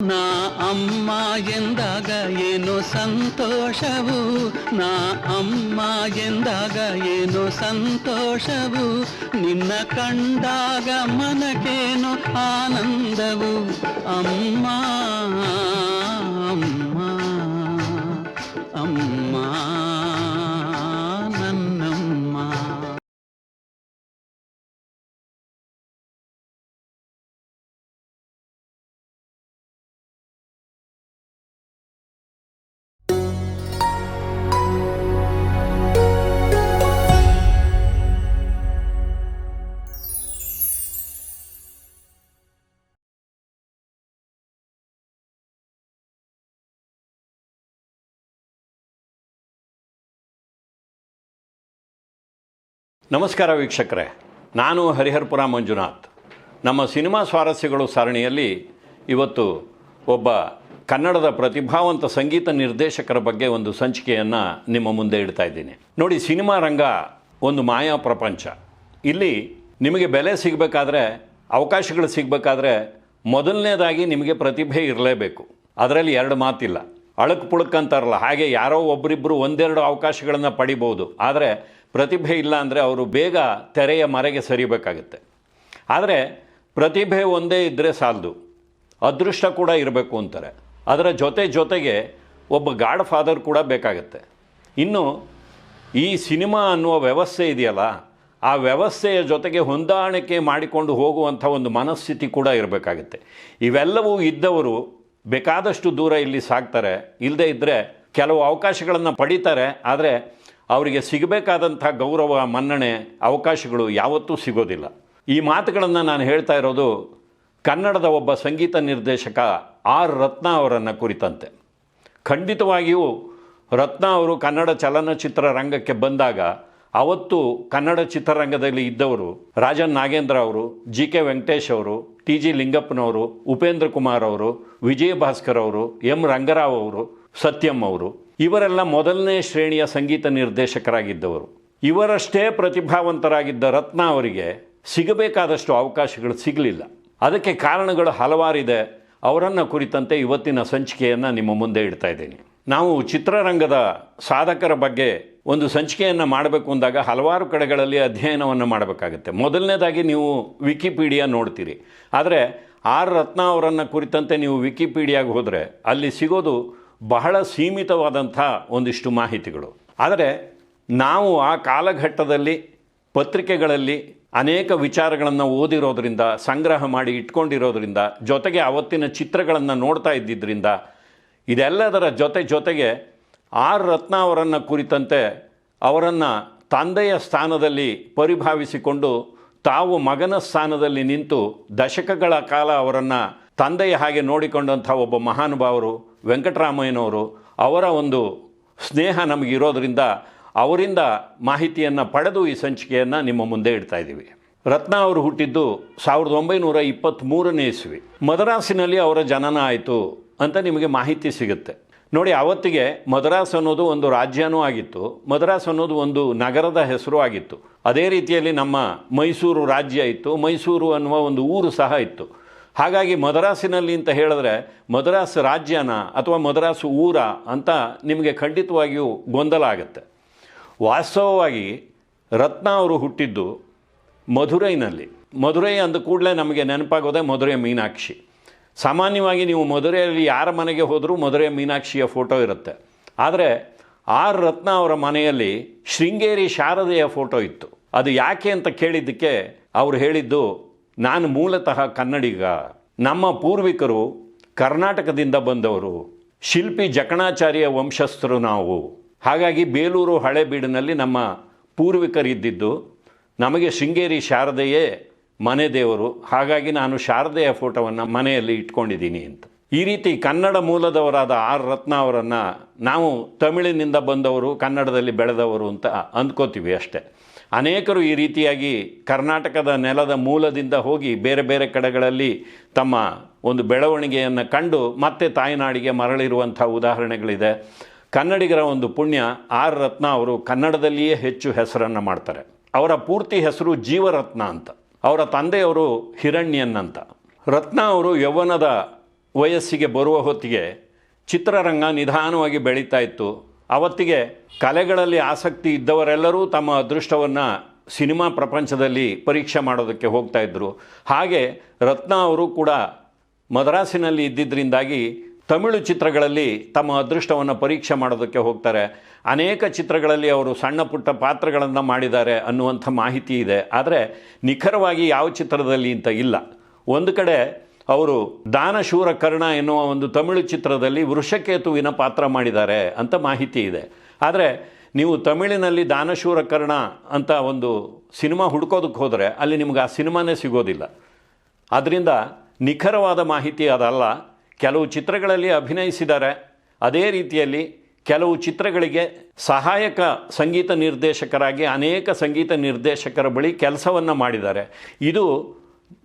ನಾ ಅಮ್ಮ ಎಂದಾಗ ಏನು ಸಂತೋಷವು ನಾ ಅಮ್ಮ ಎಂದಾಗ ಏನು ಸಂತೋಷವು ನಿನ್ನ ಕಂಡಾಗ ಮನಕೇನು ಆನಂದವು ಅಮ್ಮ ಅಮ್ಮ ಅಮ್ಮ ನಮಸ್ಕಾರ ವೀಕ್ಷಕರೇ. ನಾನು ಹರಿಹರ್ಪುರ ಮಂಜುನಾಥ್. ನಮ್ಮ ಸಿನಿಮಾ ಸ್ವಾರಸ್ಯಗಳು ಸರಣಿಯಲ್ಲಿ ಇವತ್ತು ಒಬ್ಬ ಕನ್ನಡದ ಪ್ರತಿಭಾವಂತ ಸಂಗೀತ ನಿರ್ದೇಶಕರ ಬಗ್ಗೆ ಒಂದು ಸಂಚಿಕೆಯನ್ನು ನಿಮ್ಮ ಮುಂದೆ ಇಡ್ತಾ ಇದ್ದೀನಿ. ನೋಡಿ, ಸಿನಿಮಾ ರಂಗ ಒಂದು ಮಾಯಾ ಪ್ರಪಂಚ. ಇಲ್ಲಿ ನಿಮಗೆ ಬೆಲೆ ಸಿಗಬೇಕಾದ್ರೆ, ಅವಕಾಶಗಳು ಸಿಗಬೇಕಾದ್ರೆ ಮೊದಲನೇದಾಗಿ ನಿಮಗೆ ಪ್ರತಿಭೆ ಇರಲೇಬೇಕು. ಅದರಲ್ಲಿ ಎರಡು ಮಾತಿಲ್ಲ. ಅಳಕ್ ಪುಳಕ್ ಅಂತಾರಲ್ಲ, ಹಾಗೆ ಯಾರೋ ಒಬ್ಬರಿಬ್ಬರು ಒಂದೆರಡು ಅವಕಾಶಗಳನ್ನು ಪಡಿಬೋದು. ಆದರೆ ಪ್ರತಿಭೆ ಇಲ್ಲ ಅಂದರೆ ಅವರು ಬೇಗ ತೆರೆಯ ಮರೆಗೆ ಸರಿಬೇಕಾಗುತ್ತೆ. ಆದರೆ ಪ್ರತಿಭೆ ಒಂದೇ ಇದ್ದರೆ ಸಾಲದು. ಅದೃಷ್ಟ ಕೂಡ ಇರಬೇಕು ಅಂತಾರೆ. ಅದರ ಜೊತೆ ಜೊತೆಗೆ ಒಬ್ಬ ಗಾಡ್ ಫಾದರ್ ಕೂಡ ಬೇಕಾಗುತ್ತೆ. ಇನ್ನು ಈ ಸಿನಿಮಾ ಅನ್ನುವ ವ್ಯವಸ್ಥೆ ಇದೆಯಲ್ಲ, ಆ ವ್ಯವಸ್ಥೆಯ ಜೊತೆಗೆ ಹೊಂದಾಣಿಕೆ ಮಾಡಿಕೊಂಡು ಹೋಗುವಂಥ ಒಂದು ಮನಸ್ಥಿತಿ ಕೂಡ ಇರಬೇಕಾಗುತ್ತೆ. ಇವೆಲ್ಲವೂ ಇದ್ದವರು ಬೇಕಾದಷ್ಟು ದೂರ ಇಲ್ಲಿ ಸಾಗ್ತಾರೆ ಇಲ್ಲದೇ ಇದ್ದರೆ ಕೆಲವು ಅವಕಾಶಗಳನ್ನು ಪಡೀತಾರೆ. ಆದರೆ ಅವರಿಗೆ ಸಿಗಬೇಕಾದಂಥ ಗೌರವ, ಮನ್ನಣೆ, ಅವಕಾಶಗಳು ಯಾವತ್ತೂ ಸಿಗೋದಿಲ್ಲ. ಈ ಮಾತುಗಳನ್ನು ನಾನು ಹೇಳ್ತಾ ಇರೋದು ಕನ್ನಡದ ಒಬ್ಬ ಸಂಗೀತ ನಿರ್ದೇಶಕ ಆರ್ ರತ್ನ ಅವರನ್ನು ಕುರಿತಂತೆ. ಖಂಡಿತವಾಗಿಯೂ ರತ್ನ ಅವರು ಕನ್ನಡ ಚಲನಚಿತ್ರ ರಂಗಕ್ಕೆ ಬಂದಾಗ ಅವತ್ತು ಕನ್ನಡ ಚಿತ್ರರಂಗದಲ್ಲಿ ಇದ್ದವರು ರಾಜನ್ ನಾಗೇಂದ್ರ ಅವರು ಜಿ ಕೆ ವೆಂಕಟೇಶ್ ಅವರು ಟಿ ಜಿ ಲಿಂಗಪ್ಪನವರು, ಉಪೇಂದ್ರ ಕುಮಾರ್ ಅವರು, ವಿಜಯ ಭಾಸ್ಕರ್ ಅವರು, ಎಂ. ರಂಗರಾವ್ ಅವರು, ಸತ್ಯಂ ಅವರು. ಇವರೆಲ್ಲ ಮೊದಲನೇ ಶ್ರೇಣಿಯ ಸಂಗೀತ ನಿರ್ದೇಶಕರಾಗಿದ್ದವರು. ಇವರಷ್ಟೇ ಪ್ರತಿಭಾವಂತರಾಗಿದ್ದ ರತ್ನ ಅವರಿಗೆ ಸಿಗಬೇಕಾದಷ್ಟು ಅವಕಾಶಗಳು ಸಿಗಲಿಲ್ಲ. ಅದಕ್ಕೆ ಕಾರಣಗಳು ಹಲವಾರಿದೆ. ಅವರನ್ನು ಕುರಿತಂತೆ ಇವತ್ತಿನ ಸಂಚಿಕೆಯನ್ನು ನಿಮ್ಮ ಮುಂದೆ ಇಡ್ತಾ ಇದ್ದೀನಿ. ನಾವು ಚಿತ್ರರಂಗದ ಸಾಧಕರ ಬಗ್ಗೆ ಒಂದು ಸಂಚಿಕೆಯನ್ನು ಮಾಡಬೇಕು ಅಂದಾಗ ಹಲವಾರು ಕಡೆಗಳಲ್ಲಿ ಅಧ್ಯಯನವನ್ನು ಮಾಡಬೇಕಾಗುತ್ತೆ. ಮೊದಲನೇದಾಗಿ ನೀವು ವಿಕಿಪೀಡಿಯಾ ನೋಡ್ತೀರಿ. ಆದರೆ ಆರ್ ರತ್ನ ಅವರನ್ನು ಕುರಿತಂತೆ ನೀವು ವಿಕಿಪೀಡಿಯಾಗೆ ಹೋದರೆ ಅಲ್ಲಿ ಸಿಗೋದು ಬಹಳ ಸೀಮಿತವಾದಂಥ ಒಂದಿಷ್ಟು ಮಾಹಿತಿಗಳು. ಆದರೆ ನಾವು ಆ ಕಾಲಘಟ್ಟದಲ್ಲಿ ಪತ್ರಿಕೆಗಳಲ್ಲಿ ಅನೇಕ ವಿಚಾರಗಳನ್ನು ಓದಿರೋದ್ರಿಂದ, ಸಂಗ್ರಹ ಮಾಡಿ ಇಟ್ಕೊಂಡಿರೋದ್ರಿಂದ, ಜೊತೆಗೆ ಅವತ್ತಿನ ಚಿತ್ರಗಳನ್ನು ನೋಡ್ತಾ ಇದ್ದಿದ್ದರಿಂದ ಇದೆಲ್ಲದರ ಜೊತೆ ಜೊತೆಗೆ ಆರ್ ರತ್ನ ಅವರನ್ನು ಕುರಿತಂತೆ ಅವರನ್ನು ತಂದೆಯ ಸ್ಥಾನದಲ್ಲಿ ಪರಿಭಾವಿಸಿಕೊಂಡು ತಾವು ಮಗನ ಸ್ಥಾನದಲ್ಲಿ ನಿಂತು ದಶಕಗಳ ಕಾಲ ಅವರನ್ನು ತಂದೆಯ ಹಾಗೆ ನೋಡಿಕೊಂಡಂಥ ಒಬ್ಬ ಮಹಾನುಭಾವರು ವೆಂಕಟರಾಮಯ್ಯನವರು, ಅವರ ಒಂದು ಸ್ನೇಹ ನಮಗಿರೋದ್ರಿಂದ ಅವರಿಂದ ಮಾಹಿತಿಯನ್ನು ಪಡೆದು ಈ ಸಂಚಿಕೆಯನ್ನು ನಿಮ್ಮ ಮುಂದೆ ಇಡ್ತಾ ಇದ್ದೀವಿ. ರತ್ನ ಅವರು ಹುಟ್ಟಿದ್ದು ಸಾವಿರದ ಒಂಬೈನೂರ ಇಪ್ಪತ್ತ್ಮೂರನೇ ಇಸ್ವಿ. ಮದ್ರಾಸಿನಲ್ಲಿ ಅವರ ಜನನ ಆಯಿತು. ಅಂತ ನಿಮಗೆ ಮಾಹಿತಿ ಸಿಗುತ್ತೆ. ನೋಡಿ, ಅವತ್ತಿಗೆ ಮದ್ರಾಸ್ ಅನ್ನೋದು ಒಂದು ರಾಜ್ಯನೂ ಆಗಿತ್ತು. ಮದ್ರಾಸ್ ಅನ್ನೋದು ಒಂದು ನಗರದ ಹೆಸರು ಆಗಿತ್ತು. ಅದೇ ರೀತಿಯಲ್ಲಿ ನಮ್ಮ ಮೈಸೂರು ರಾಜ್ಯ ಇತ್ತು. ಮೈಸೂರು ಅನ್ನುವ ಒಂದು ಊರು ಸಹ ಇತ್ತು. ಹಾಗಾಗಿ ಮದ್ರಾಸಿನಲ್ಲಿ ಅಂತ ಹೇಳಿದ್ರೆ ಮದ್ರಾಸ್ ರಾಜ್ಯನ ಅಥವಾ ಮದ್ರಾಸ್ ಊರ ಅಂತ ನಿಮಗೆ ಖಂಡಿತವಾಗಿಯೂ ಗೊಂದಲ ಆಗುತ್ತೆ. ವಾಸ್ತವವಾಗಿ ರತ್ನ ಅವರು ಹುಟ್ಟಿದ್ದು ಮಧುರೈನಲ್ಲಿ. ಮಧುರೈ ಅಂದ ಕೂಡಲೇ ನಮಗೆ ನೆನಪಾಗೋದೇ ಮಧುರೈ ಮೀನಾಕ್ಷಿ. ಸಾಮಾನ್ಯವಾಗಿ ನೀವು ಮಧುರೆಯಲ್ಲಿ ಯಾರ ಮನೆಗೆ ಹೋದರೂ ಮಧುರೆ ಮೀನಾಕ್ಷಿಯ ಫೋಟೋ ಇರುತ್ತೆ. ಆದರೆ ಆರ್ ರತ್ನ ಅವರ ಮನೆಯಲ್ಲಿ ಶೃಂಗೇರಿ ಶಾರದೆಯ ಫೋಟೋ ಇತ್ತು. ಅದು ಯಾಕೆ ಅಂತ ಕೇಳಿದ್ದಕ್ಕೆ ಅವರು ಹೇಳಿದ್ದು, ನಾನು ಮೂಲತಃ ಕನ್ನಡಿಗ. ನಮ್ಮ ಪೂರ್ವಿಕರು ಕರ್ನಾಟಕದಿಂದ ಬಂದವರು. ಶಿಲ್ಪಿ ಜಕಣಾಚಾರ್ಯ ವಂಶಸ್ಥರು ನಾವು. ಹಾಗಾಗಿ ಬೇಲೂರು ಹಳೆಬೀಡಿನಲ್ಲಿ ನಮ್ಮ ಪೂರ್ವಿಕರಿದ್ದಿದ್ದು, ನಮಗೆ ಶೃಂಗೇರಿ ಶಾರದೆಯೇ ಮನೆ ದೇವರು, ಹಾಗಾಗಿ ನಾನು ಶಾರದೆಯ ಫೋಟೋವನ್ನು ಮನೆಯಲ್ಲಿ ಇಟ್ಕೊಂಡಿದ್ದೀನಿ ಅಂತ. ಈ ರೀತಿ ಕನ್ನಡ ಮೂಲದವರಾದ ಆರ್ ರತ್ನ ಅವರನ್ನು ನಾವು ತಮಿಳಿನಿಂದ ಬಂದವರು, ಕನ್ನಡದಲ್ಲಿ ಬೆಳೆದವರು ಅಂತ ಅಂದ್ಕೋತೀವಿ ಅಷ್ಟೇ. ಅನೇಕರು ಈ ರೀತಿಯಾಗಿ ಕರ್ನಾಟಕದ ನೆಲದ ಮೂಲದಿಂದ ಹೋಗಿ ಬೇರೆ ಬೇರೆ ಕಡೆಗಳಲ್ಲಿ ತಮ್ಮ ಒಂದು ಬೆಳವಣಿಗೆಯನ್ನು ಕಂಡು ಮತ್ತೆ ತಾಯ್ನಾಡಿಗೆ ಮರಳಿರುವಂಥ ಉದಾಹರಣೆಗಳಿದೆ. ಕನ್ನಡಿಗರ ಒಂದು ಪುಣ್ಯ, ಆರ್ ರತ್ನ ಅವರು ಕನ್ನಡದಲ್ಲಿಯೇ ಹೆಚ್ಚು ಹೆಸರನ್ನು ಮಾಡ್ತಾರೆ. ಅವರ ಪೂರ್ತಿ ಹೆಸರು ಜೀವರತ್ನ ಅಂತ. ಅವರ ತಂದೆಯವರು ಹಿರಣ್ಯನ್ ಅಂತ ರತ್ನ ಅವರು ಯೌವನದ ವಯಸ್ಸಿಗೆ ಬರುವ ಹೊತ್ತಿಗೆ ಚಿತ್ರರಂಗ ನಿಧಾನವಾಗಿ ಬೆಳೀತಾ ಇತ್ತು. ಅವತ್ತಿಗೆ ಕಲೆಗಳಲ್ಲಿ ಆಸಕ್ತಿ ಇದ್ದವರೆಲ್ಲರೂ ತಮ್ಮ ಅದೃಷ್ಟವನ್ನು ಸಿನಿಮಾ ಪ್ರಪಂಚದಲ್ಲಿ ಪರೀಕ್ಷೆ ಮಾಡೋದಕ್ಕೆ ಹೋಗ್ತಾ ಇದ್ದರು ಹಾಗೆ ರತ್ನ ಅವರು ಕೂಡ ಮದ್ರಾಸಿನಲ್ಲಿ ಇದ್ದಿದ್ದರಿಂದಾಗಿ ತಮಿಳು ಚಿತ್ರಗಳಲ್ಲಿ ತಮ್ಮ ಅದೃಷ್ಟವನ್ನು ಪರೀಕ್ಷೆ ಮಾಡೋದಕ್ಕೆ ಹೋಗ್ತಾರೆ. ಅನೇಕ ಚಿತ್ರಗಳಲ್ಲಿ ಅವರು ಸಣ್ಣ ಪುಟ್ಟ ಪಾತ್ರಗಳನ್ನು ಮಾಡಿದ್ದಾರೆ ಅನ್ನುವಂಥ ಮಾಹಿತಿ ಇದೆ. ಆದರೆ ನಿಖರವಾಗಿ ಯಾವ ಚಿತ್ರದಲ್ಲಿ ಅಂತ ಇಲ್ಲ. ಒಂದು ಕಡೆ ಅವರು ದಾನಶೂರ ಕರ್ಣ ಎನ್ನುವ ಒಂದು ತಮಿಳು ಚಿತ್ರದಲ್ಲಿ ವೃಷಕೇತುವಿನ ಪಾತ್ರ ಮಾಡಿದ್ದಾರೆ ಅಂತ ಮಾಹಿತಿ ಇದೆ. ಆದರೆ ನೀವು ತಮಿಳಿನಲ್ಲಿ ದಾನಶೂರ ಕರ್ಣ ಅಂತ ಒಂದು ಸಿನಿಮಾ ಹುಡ್ಕೋದಕ್ಕೆ ಹೋದರೆ ಅಲ್ಲಿ ನಿಮ್ಗೆ ಆ ಸಿನಿಮಾನೇ ಸಿಗೋದಿಲ್ಲ. ಆದ್ದರಿಂದ ನಿಖರವಾದ ಮಾಹಿತಿ ಅದಲ್ಲ. ಕೆಲವು ಚಿತ್ರಗಳಲ್ಲಿ ಅಭಿನಯಿಸಿದ್ದಾರೆ. ಅದೇ ರೀತಿಯಲ್ಲಿ ಕೆಲವು ಚಿತ್ರಗಳಿಗೆ ಸಹಾಯಕ ಸಂಗೀತ ನಿರ್ದೇಶಕರಾಗಿ ಅನೇಕ ಸಂಗೀತ ನಿರ್ದೇಶಕರ ಬಳಿ ಕೆಲಸವನ್ನು ಮಾಡಿದ್ದಾರೆ. ಇದು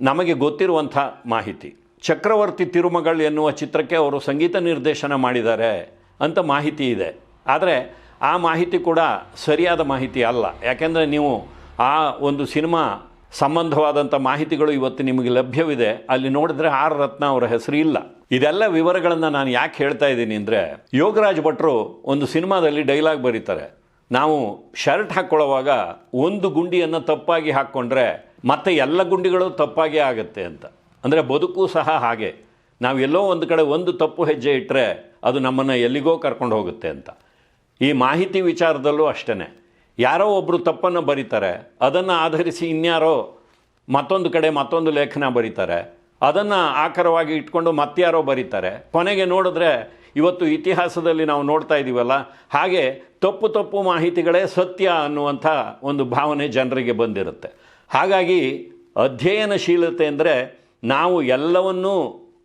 ನಮಗೆ ಗೊತ್ತಿರುವಂಥ ಮಾಹಿತಿ. ಚಕ್ರವರ್ತಿ ತಿರುಮಗಳ್ ಎನ್ನುವ ಚಿತ್ರಕ್ಕೆ ಅವರು ಸಂಗೀತ ನಿರ್ದೇಶನ ಮಾಡಿದ್ದಾರೆ ಅಂತ ಮಾಹಿತಿ ಇದೆ. ಆದರೆ ಆ ಮಾಹಿತಿ ಕೂಡ ಸರಿಯಾದ ಮಾಹಿತಿ ಅಲ್ಲ. ಯಾಕೆಂದರೆ ನೀವು ಆ ಒಂದು ಸಿನಿಮಾ ಸಂಬಂಧವಾದಂಥ ಮಾಹಿತಿಗಳು ಇವತ್ತು ನಿಮಗೆ ಲಭ್ಯವಿದೆ. ಅಲ್ಲಿ ನೋಡಿದ್ರೆ ಆರ್ ರತ್ನ ಅವರ ಹೆಸರು ಇಲ್ಲ. ಇದೆಲ್ಲ ವಿವರಗಳನ್ನು ನಾನು ಯಾಕೆ ಹೇಳ್ತಾ ಇದ್ದೀನಿ ಅಂದರೆ, ಯೋಗರಾಜ್ ಭಟ್ರು ಒಂದು ಸಿನಿಮಾದಲ್ಲಿ ಡೈಲಾಗ್ ಬರೀತಾರೆ. ನಾವು ಶರ್ಟ್ ಹಾಕ್ಕೊಳ್ಳೋವಾಗ ಒಂದು ಗುಂಡಿಯನ್ನು ತಪ್ಪಾಗಿ ಹಾಕ್ಕೊಂಡ್ರೆ ಮತ್ತೆ ಎಲ್ಲ ಗುಂಡಿಗಳು ತಪ್ಪಾಗಿ ಆಗುತ್ತೆ ಅಂತ. ಅಂದರೆ ಬದುಕು ಸಹ ಹಾಗೆ. ನಾವು ಎಲ್ಲೋ ಒಂದು ಕಡೆ ಒಂದು ತಪ್ಪು ಹೆಜ್ಜೆ ಇಟ್ಟರೆ ಅದು ನಮ್ಮನ್ನು ಎಲ್ಲಿಗೋ ಕರ್ಕೊಂಡು ಹೋಗುತ್ತೆ ಅಂತ. ಈ ಮಾಹಿತಿ ವಿಚಾರದಲ್ಲೂ ಅಷ್ಟೇ ಯಾರೋ ಒಬ್ಬರು ತಪ್ಪನ್ನು ಬರೀತಾರೆ. ಅದನ್ನು ಆಧರಿಸಿ ಇನ್ಯಾರೋ ಮತ್ತೊಂದು ಕಡೆ ಮತ್ತೊಂದು ಲೇಖನ ಬರೀತಾರೆ. ಅದನ್ನು ಆಕರವಾಗಿ ಇಟ್ಕೊಂಡು ಮತ್ತಾರೋ ಬರೀತಾರೆ. ಕೊನೆಗೆ ನೋಡಿದ್ರೆ ಇವತ್ತು ಇತಿಹಾಸದಲ್ಲಿ ನಾವು ನೋಡ್ತಾ ಇದ್ದೀವಲ್ಲ ಹಾಗೆ ತಪ್ಪು ತಪ್ಪು ಮಾಹಿತಿಗಳೇ ಸತ್ಯ ಅನ್ನುವಂಥ ಒಂದು ಭಾವನೆ ಜನರಿಗೆ ಬಂದಿರುತ್ತೆ. ಹಾಗಾಗಿ ಅಧ್ಯಯನಶೀಲತೆ ಅಂದರೆ ನಾವು ಎಲ್ಲವನ್ನೂ